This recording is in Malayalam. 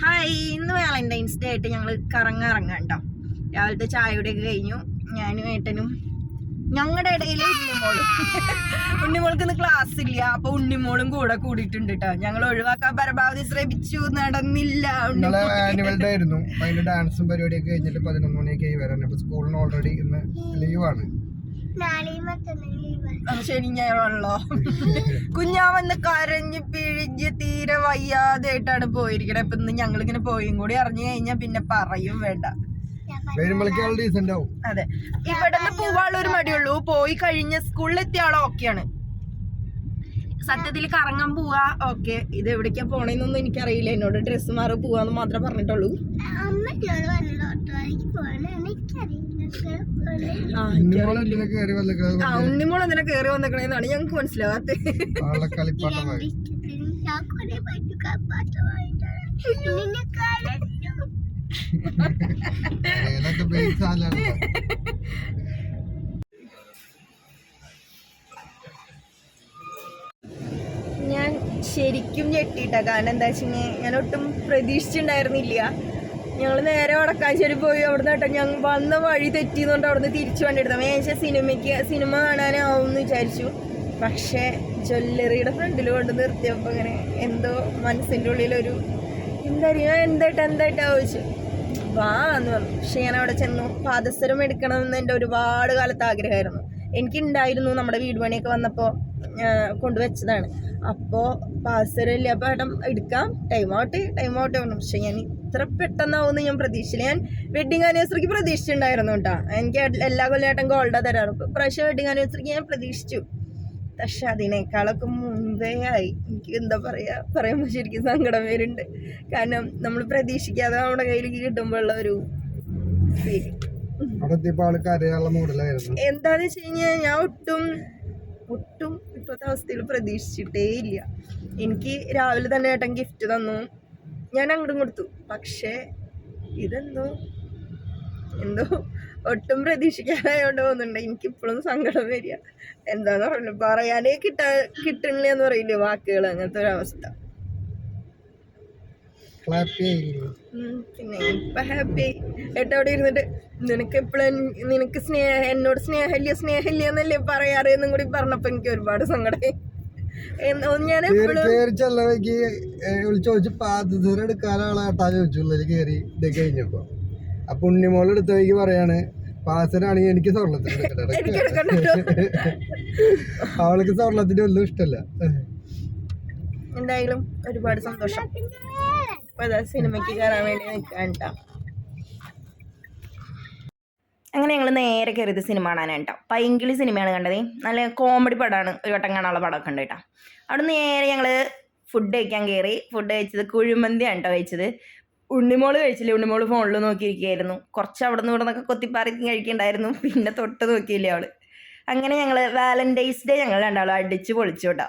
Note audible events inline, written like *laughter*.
ഹായ് ഇന്ന് വാലന്റൈൻസ് ഡേ ആയിട്ട് ഞങ്ങൾ കറങ്ങ ഇറങ്ങാം കേട്ടോ രാവിലത്തെ ചായയുടെയൊക്കെ കഴിഞ്ഞു. ഞാനും ഏട്ടനും ഞങ്ങളുടെ ഇടയിൽ ഉണ്ണിമോളും. *laughs* ഉണ്ണിമോൾക്ക് ഇന്ന് ക്ലാസ് ഇല്ല. അപ്പൊ ഉണ്ണിമോളും കൂടെ കൂടിയിട്ടുണ്ട് കേട്ടോ ഞങ്ങൾ ഒഴിവാക്കാൻ പരമാവധി ശ്രമിച്ചു. നടന്നില്ല ആനുവൽ ഡേ ആയിരുന്നു. ഡാൻസും പരിപാടിയൊക്കെ കഴിഞ്ഞിട്ട് പതിനൊന്ന് മണിയൊക്കെ ആയി വരാൻ. സ്കൂളിന് ഓൾറെഡി ഇന്ന് ലീവാണ് ശനി ഞായറുള്ളോ കുഞ്ഞാവന്ന് കരഞ്ഞ് പിഴിഞ്ഞ് തീരെ വയ്യാതായിട്ടാണ് പോയിരിക്കണേ. ഇപ്പൊ ഇന്ന് ഞങ്ങളിങ്ങനെ പോയും കൂടി. അറിഞ്ഞു കഴിഞ്ഞാ പിന്നെ പറയും വേണ്ട. അതെ. ഇവിടെ നിന്ന് പോവാനുള്ള ഒരു മടിയുള്ളൂ. പോയി കഴിഞ്ഞ സ്കൂളിലെത്തിയ ആളോ ഓക്കെയാണ്. സത്യത്തിൽ കറങ്ങാൻ പോവാ. ഓക്കെ. ഇത് എവിടേക്കാ പോണേന്നൊന്നും എനിക്കറിയില്ല. എന്നോട് ഡ്രസ്സ് മാറി പോവാന്ന് മാത്രമേ പറഞ്ഞിട്ടുള്ളൂ. ആ, നിന ഉണ്ണിമോൾ എന്തിനാ കേറി വന്നേക്കണെന്നാണ് ഞങ്ങക്ക് മനസ്സിലാവാത്ത. ഞാൻ ശരിക്കും ഞെട്ടിട്ട. കാരണം എന്താ വെച്ചാൽ ഞാൻ ഒട്ടും പ്രതീക്ഷിച്ചിട്ടുണ്ടായിരുന്നില്ല. ഞങ്ങൾ നേരെ വടക്കാശ്ശേരി പോയി. അവിടുന്ന് കേട്ടോ ഞങ്ങൾ വന്ന വഴി തെറ്റിയതുകൊണ്ട് അവിടുന്ന് തിരിച്ചു വണ്ടിയെടുത്തു മേശ സിനിമയ്ക്ക് സിനിമ കാണാനാവും എന്ന് വിചാരിച്ചു. പക്ഷേ ജ്വല്ലറിയുടെ ഫ്രണ്ടിൽ കൊണ്ട് നിർത്തിയപ്പോൾ അങ്ങനെ എന്തോ മനസ്സിന്റെ ഉള്ളിലൊരു എന്താ എന്തായിട്ട് എന്തായിട്ടാ എന്തായിട്ടാ ചോദിച്ചു വാ എന്ന് പറഞ്ഞു. പക്ഷെ ഞാൻ അവിടെ ചെന്നു. പാദസരം എടുക്കണമെന്ന് എന്റെ ഒരുപാട് കാലത്ത് ആഗ്രഹമായിരുന്നു. എനിക്കുണ്ടായിരുന്നു നമ്മുടെ വീട് പണിയൊക്കെ വന്നപ്പോൾ കൊണ്ടുവച്ചതാണ്. അപ്പോൾ പാദസരം ഇല്ല അപ്പോൾ ഏട്ടം എടുക്കാം. ടൈം ഔട്ട് ടൈം ഔട്ട് ആവണം. പക്ഷെ ഞാൻ ഇത്ര പെട്ടെന്നാവുമെന്ന് ഞാൻ പ്രതീക്ഷിച്ചില്ല. ഞാൻ വെഡിങ് ആനിവേഴ്സറിക്ക് പ്രതീക്ഷിച്ചിട്ടുണ്ടായിരുന്നു കേട്ടോ. എനിക്ക് എല്ലാ എല്ലാ ഏട്ടൻ ഗോൾഡാ തരാറ്. പ്രാവശ്യം വെഡിങ് ആനിവേഴ്സറിക്ക് ഞാൻ പ്രതീക്ഷിച്ചു. പക്ഷെ അതിനേക്കാളൊക്കെ മുൻപേ ആയി. എനിക്ക് എന്താ പറയുക പറയുമ്പോൾ ശരിക്കും സങ്കടം വരുന്നുണ്ട്. കാരണം നമ്മൾ പ്രതീക്ഷിക്കാതെ നമ്മുടെ കയ്യിലേക്ക് കിട്ടുമ്പോഴുള്ള ഒരു ഫീൽ എന്താന്ന് വെച്ച് കഴിഞ്ഞാൽ ഞാൻ ഒട്ടും ഒട്ടും ഇപ്പോഴത്തെ അവസ്ഥയിൽ പ്രതീക്ഷിച്ചിട്ടേ ഇല്ല എനിക്ക് രാവിലെ തന്നെ ഏട്ടൻ ഗിഫ്റ്റ് തന്നു. ഞാൻ അങ്ങോട്ടും കൊടുത്തു. പക്ഷേ ഇതെന്തോ എന്തോ ഒട്ടും പ്രതീക്ഷിക്കാനായോണ്ട് പോകുന്നുണ്ട് എനിക്ക് ഇപ്പോഴും സങ്കടം വരിക. എന്താന്ന് പറഞ്ഞു പറയാനേ കിട്ടാ കിട്ടണില്ല എന്ന് പറയില്ലേ വാക്കുകൾ അങ്ങനത്തെ ഒരു പിന്നെ ഇപ്പൊ ഹാപ്പി. ഏട്ടാ അവിടെ ഇരുന്നിട്ട് നിനക്ക് എപ്പോഴും നിനക്ക് സ്നേഹ എന്നോട് സ്നേഹമില്ല സ്നേഹമില്ല എന്നല്ലേ പറയാറ് എന്നും കൂടി പറഞ്ഞപ്പോ എനിക്ക് ഒരുപാട് സങ്കടമായി എന്ന് ഞാൻ ചോദിച്ചു പാദസരം എടുക്കാനാണ് ഏട്ടാ ചോദിച്ചുള്ളിൽ കേറി ഇത് കഴിഞ്ഞപ്പോ. അപ്പൊ ഉണ്ണിമോൾ എടുത്ത വഴിക്ക് പറയാണ് പാസനാണെങ്കിൽ എനിക്ക് സ്വർണത്തിന് എടുക്കട്ടെ അവൾക്ക് സ്വർണത്തിന്റെ ഒന്നും ഇഷ്ടല്ല. എന്തായാലും ഒരുപാട് സന്തോഷം. അതാ സിനിമയ്ക്ക് കയറാൻ വേണ്ടി. അങ്ങനെ ഞങ്ങൾ നേരെ കയറിയത് സിനിമ കാണാനാണ് കേട്ടോ പൈങ്കിളി സിനിമയാണ് കണ്ടത്. നല്ല കോമഡി പടമാണ് ഒരു വട്ടം കാണാനുള്ള പടമൊക്കെ ഉണ്ട് കേട്ടോ അവിടെ നേരെ ഞങ്ങൾ ഫുഡ് കഴിക്കാൻ കയറി ഫുഡ് കഴിച്ചത് കുഴിമന്തിയാണ് കേട്ടോ കഴിച്ചത്. ഉണ്ണിമോൾ കഴിച്ചില്ല? ഉണ്ണിമോൾ ഫോണിൽ നോക്കിയിരിക്കുകയായിരുന്നു. കുറച്ച് അവിടെ നിന്ന് ഇവിടെ നിന്നൊക്കെ കൊത്തിപ്പാറി കഴിക്കണ്ടായിരുന്നു. പിന്നെ തൊട്ട് നോക്കിയില്ല അവൾ. അങ്ങനെ ഞങ്ങൾ വാലന്റൈൻസ് ഡേ ഞങ്ങൾ രണ്ടാളും അടിച്ച് പൊളിച്ചു കേട്ടോ